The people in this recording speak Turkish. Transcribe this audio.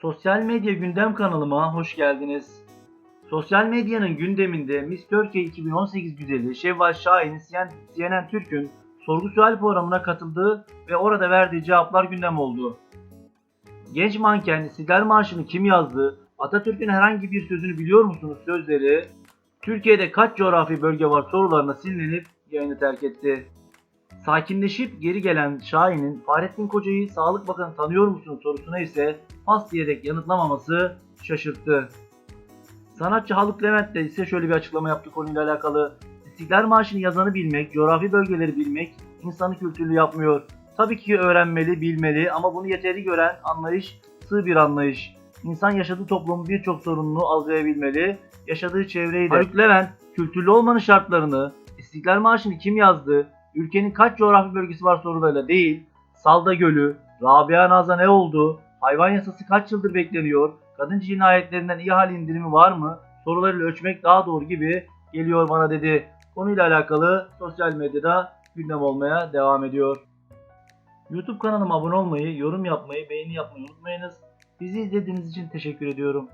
Sosyal medya gündem kanalıma hoş geldiniz. Sosyal medyanın gündeminde Miss Türkiye 2018 güzeli Şevval Şahin'in CNN, CNN Türk'ün sorgu sual programına katıldığı ve orada verdiği cevaplar gündem oldu. Genç manken İstiklal Marşı'nı kim yazdı? Atatürk'ün herhangi bir sözünü biliyor musunuz sözleri? Türkiye'de kaç coğrafi bölge var sorularına sinirlenip yayını terk etti. Sakinleşip geri gelen Şahin'in Fahrettin Koca'yı Sağlık Bakanı tanıyor musun sorusuna ise pas diyerek yanıtlamaması şaşırttı. Sanatçı Haluk Levent de ise şöyle bir açıklama yaptı konuyla alakalı. İstiklal Marşı'nı yazanı bilmek, coğrafi bölgeleri bilmek insanı kültürlü yapmıyor. Tabii ki öğrenmeli, bilmeli ama bunu yeterli gören anlayış sığ bir anlayış. İnsan yaşadığı toplumun birçok sorununu algılayabilmeli, yaşadığı çevreyi de. Haluk Levent, kültürlü olmanın şartlarını, İstiklal Marşı'nı kim yazdı, ülkenin kaç coğrafi bölgesi var sorularıyla değil, Salda Gölü, Rabia Naz'a ne oldu, hayvan yasası kaç yıldır bekleniyor, kadın cinayetlerinden ihale indirimi var mı, sorularıyla ölçmek daha doğru gibi geliyor bana dedi. Konuyla alakalı sosyal medyada gündem olmaya devam ediyor. YouTube kanalıma abone olmayı, yorum yapmayı, beğeni yapmayı unutmayınız. Bizi izlediğiniz için teşekkür ediyorum.